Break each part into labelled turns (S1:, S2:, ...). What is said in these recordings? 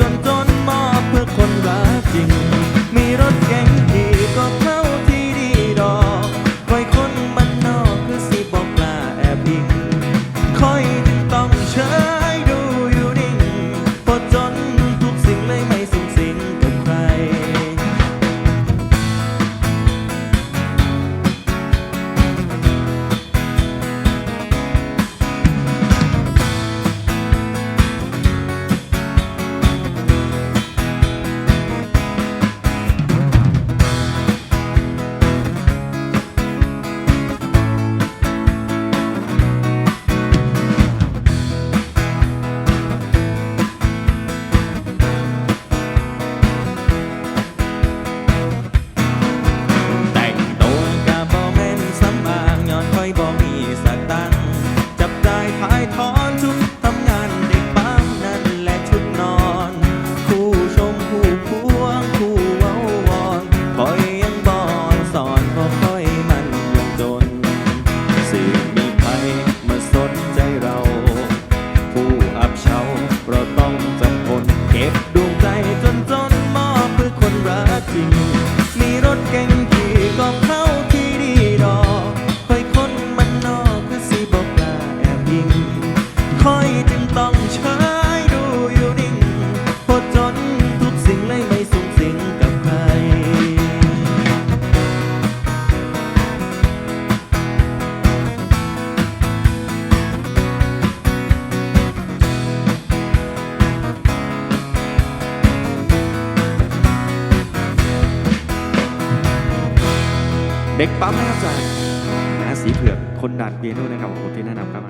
S1: tanto ดาดเปียโนนะครับขอที่แนะนำครับ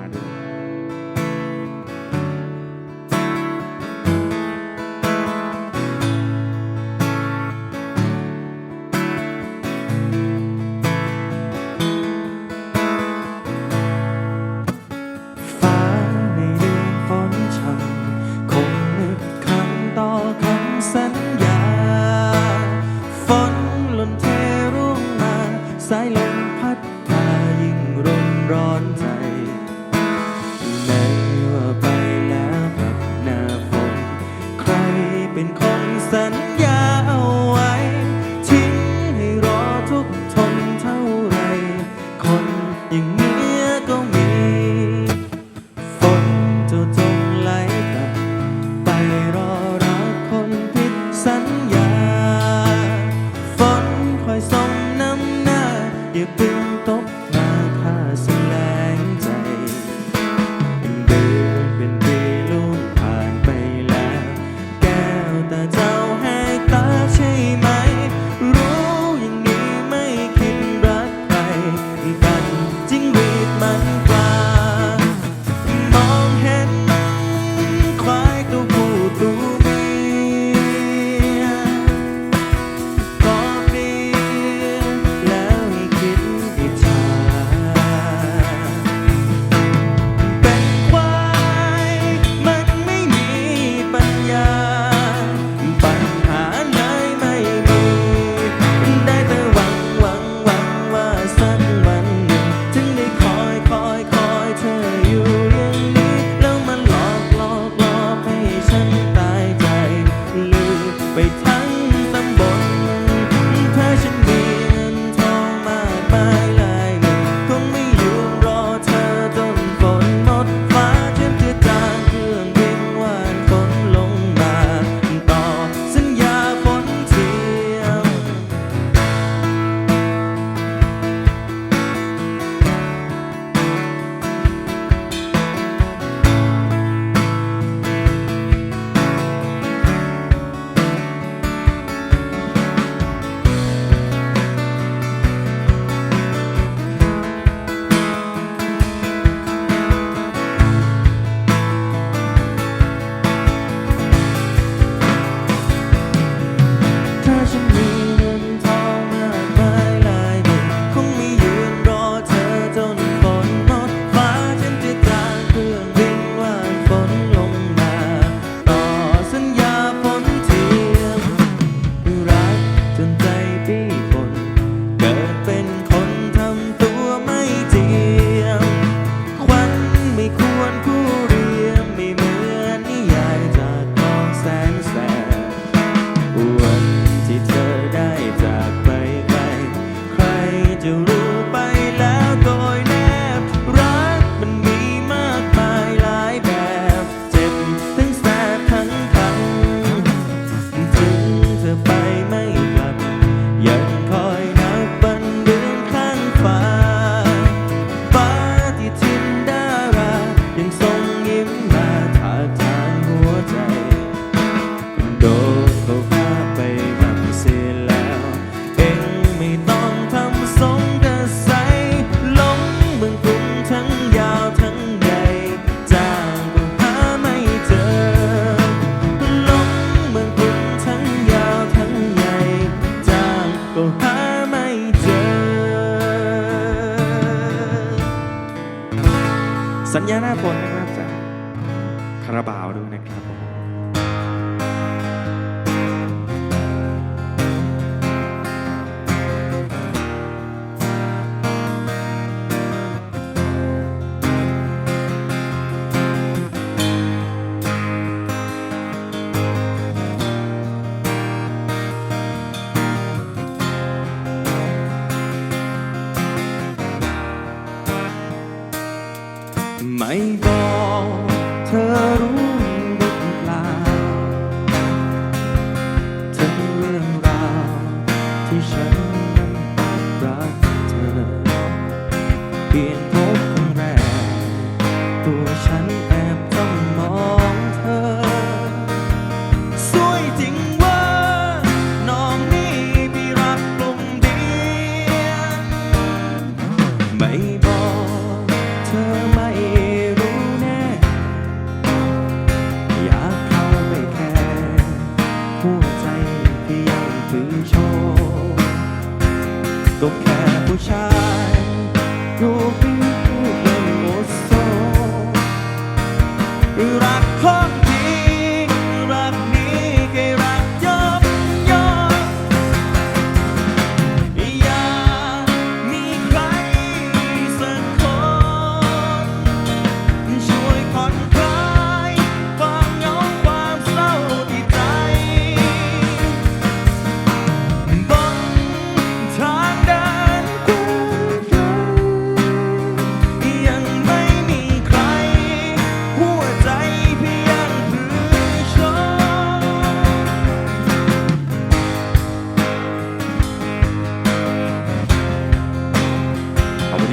S1: kuan ku สัญญาหน้าฝนนะครับจาคาราบาวด้วยนะครับ ไม่บอกเธอรู้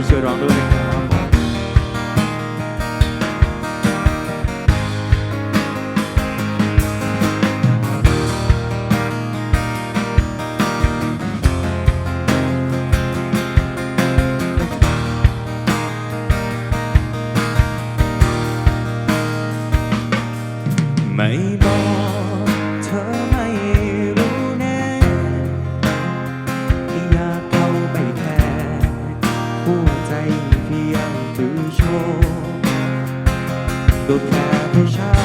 S1: good on doing it. ผู้ใจเพียงถือโชว์ก็แค่ผู้ชา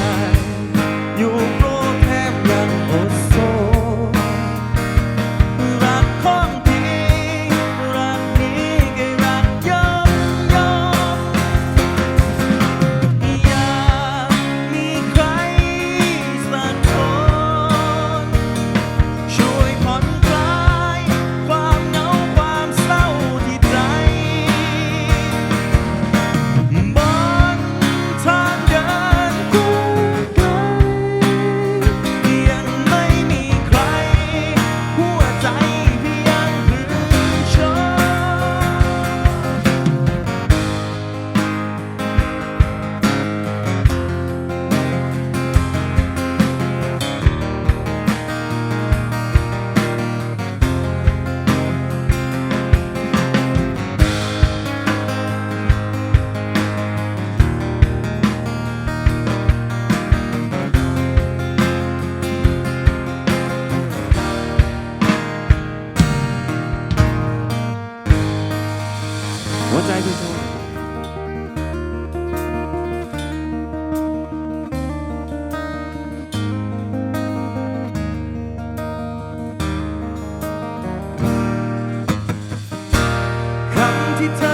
S1: empty time.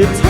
S1: จ